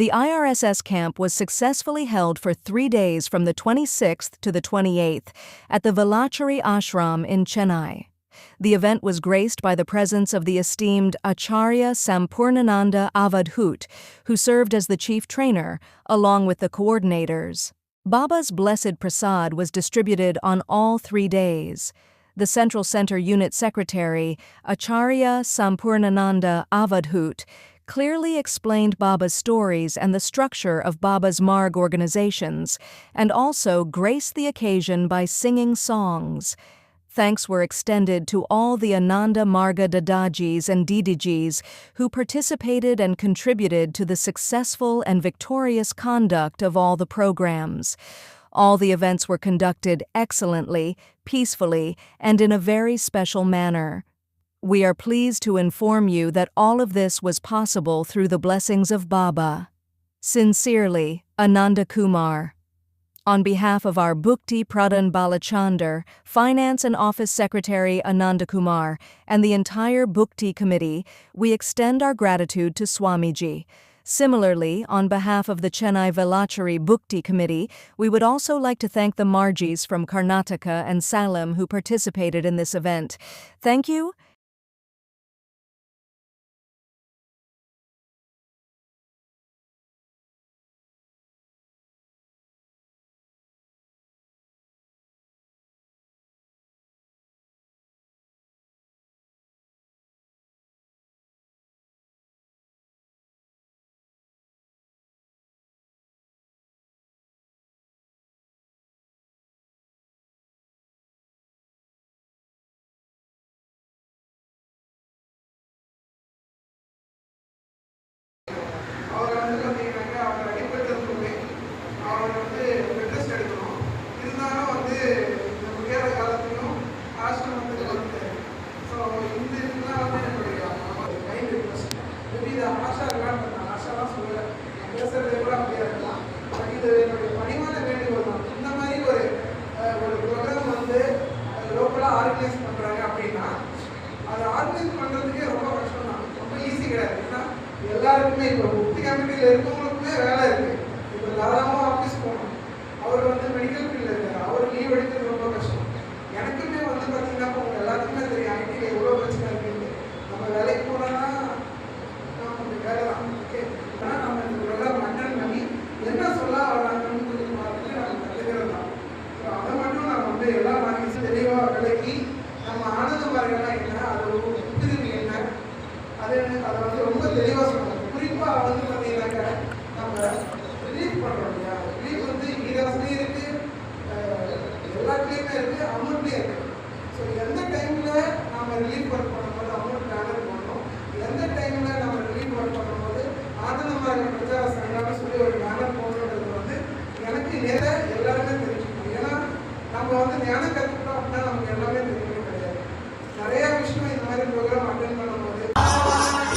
The IRSS camp was successfully held for three days from the 26th to the 28th at the Velachari Ashram in Chennai. The event was graced by the presence of the esteemed Acharya Sampurnananda Avadhut, who served as the chief trainer, along with the coordinators. Baba's Blessed Prasad was distributed on all three days. The Central Center Unit Secretary, Acharya Sampurnananda Avadhut, clearly explained Baba's stories and the structure of Baba's Marg organizations, and also graced the occasion by singing songs. Thanks were extended to all the Ananda Marga Dadajis and Didijis who participated and contributed to the successful and victorious conduct of all the programs. All the events were conducted excellently, peacefully, and in a very special manner. We are pleased to inform you that all of this was possible through the blessings of Baba. Sincerely, Ananda Kumar. On behalf of our Bhukti Pradhan Balachander, Finance and Office Secretary Ananda Kumar, and the entire Bhukti Committee, we extend our gratitude to Swamiji. Similarly, on behalf of the Chennai Velachari Bhukti Committee, we would also like to thank the Margis from Karnataka and Salem who participated in this event. Thank you. இருக்கவங்களுக்குமே வேலை இருக்குது இப்போ தாராளமாக office போகணும். அவர் வந்து medical ஃபீல்டில் இருக்கார். அவர் leave எடுக்கிறது ரொம்ப கஷ்டம். எனக்குமே வந்து பார்த்தீங்கன்னா இப்போ எல்லாத்துக்குமே தெரியும் ஐடியில் எவ்வளோ பிரச்சனை இருக்குது நம்ம வேலைக்கு போனோம்னா நம்ம வேலை தான். ஓகே ஆனால் நம்ம இந்த ப்ரோக்ராம் அட்டன் பண்ணி என்ன சொல்ல வராங்கன்னு சொல்லி பார்த்துட்டு நம்ம கற்றுக்கிறது தான். ஸோ அதை மட்டும் நான் வந்து எல்லா வாங்கிச்சு தெளிவாக விளக்கி நம்ம ஆனந்த மார்க்கெட்லாம் என்ன அது ஒரு புத்திருவி என்ன? அது அதை வந்து ரொம்ப தெளிவாக சொன்னாங்க குறிப்பாக வந்து ரிலீஃப் பண்ணுறோம் இல்லையா ரிலீஃப் வந்து ஈராஸ்லேயும் இருக்குது எல்லாத்துலேயுமே இருக்குது அமௌண்ட்லேயும் இருக்குது ஸோ எந்த டைமில் நாம் ரிலீஃப் ஒர்க் பண்ணும்போது அமௌண்ட் ஆர்டர் பண்ணணும் எந்த டைமில் நம்ம ரிலீஃப் ஒர்க் பண்ணும்போது ஆதரவாக பிரச்சார சங்கம்னு சொல்லி ஒரு பேனர் போகணுன்றது வந்து எனக்கு நேராக எல்லாருமே தெரிஞ்சுக்கணும் ஏன்னா நம்ம வந்து ஞானம் கற்றுக்கிட்டோம் அப்படின்னா நமக்கு எல்லாமே தெரியும் கிடையாது நிறையா விஷயம் இந்த மாதிரி ப்ரோக்ராம் அட்டன் பண்ணும்போது